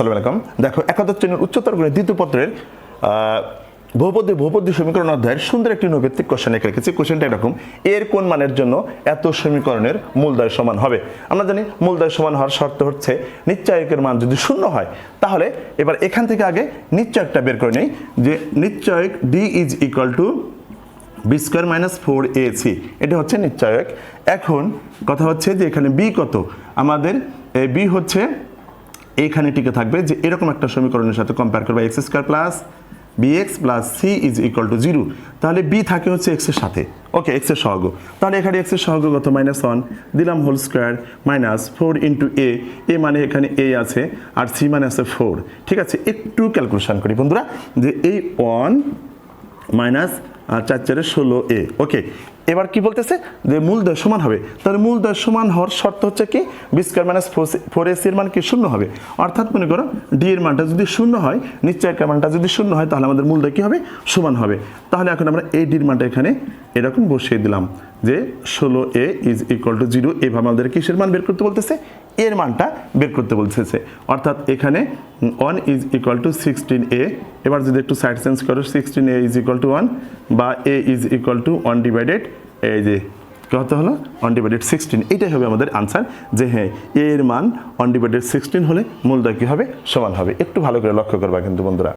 আসসালামু আলাইকুম। দেখো, একাদশ শ্রেণির উচ্চতর গণিত দ্বিতীয় পত্রের বহুপদী বহুপদী সমীকরণ অধ্যায়ের সুন্দর একটি নৈভিত্তিক কোশ্চেন এখানে রেখেছি। কোশ্চেনটা এরকম, এর কোন মানের জন্য এত সমীকরণের মূলদয় সমান হবে? আমরা জানি মূলদয় সমান হওয়ার শর্ত হচ্ছে নিশ্চয়কের মান যদি শূন্য হয়, তাহলে এবার এখান থেকে আগে নিশ্চয়কটা বের করে নেই যে নিশ্চয়ক D is equal to B square minus four A C এটা হচ্ছে নিশ্চয়ক। এখন কথা হচ্ছে যে এখানে বি কত? আমাদের বি হচ্ছে এইখানে টিকে থাকবে যে এরকম একটা সমীকরণের সাথে কম্পেয়ার করবে X square plus B X plus C is equal to zero তাহলে বি থাকে হচ্ছে এক্সের সাথে। ওকে এক্সের সহগ। তাহলে এখানে এক্সের সহগ কত? মাইনাস ওয়ান দিলাম whole square minus four into A A মানে এখানে এ আছে আর সি মানে আছে ফোর ঠিক আছে? একটু ক্যালকুলেশন করি বন্ধুরা। যে এই ওয়ান মাইনাস আর চার চারে ষোলো এ। ওকে, এবার কি বলতেছে? যে মূল মূলদয় সমান হবে। তাহলে মূল মূলদয় সমান হওয়ার শর্ত হচ্ছে কি? B square minus four S এর মান কি শূন্য হবে? অর্থাৎ মনে করো ডি এর মানটা যদি শূন্য হয় নিশ্চয়কের মানটা যদি শূন্য হয়, তাহলে আমাদের মূলদয় কি হবে? সমান হবে। তাহলে এখন আমরা এই ডির মানটা এখানে এরকম বসিয়ে দিলাম যে ষোলো A is equal to zero এভাবে আমাদের কিসের মান বের করতে বলতেছে? এর মানটা বের করতে বলতেছে অর্থাৎ এখানে one is equal to sixteen A এবার যদি একটু সাইড চেঞ্জ করো sixteen A is equal to one বা A is equal to one divided এই যে কত হলো? ওয়ান ডিভাইডেড সিক্সটিন এটাই হবে আমাদের আনসার যে হ্যাঁ এ এর মান ওয়ান ডিভাইডেড সিক্সটিন হলে মূলদয় কী হবে? সমান হবে। একটু ভালো করে লক্ষ্য করবা কিন্তু বন্ধুরা।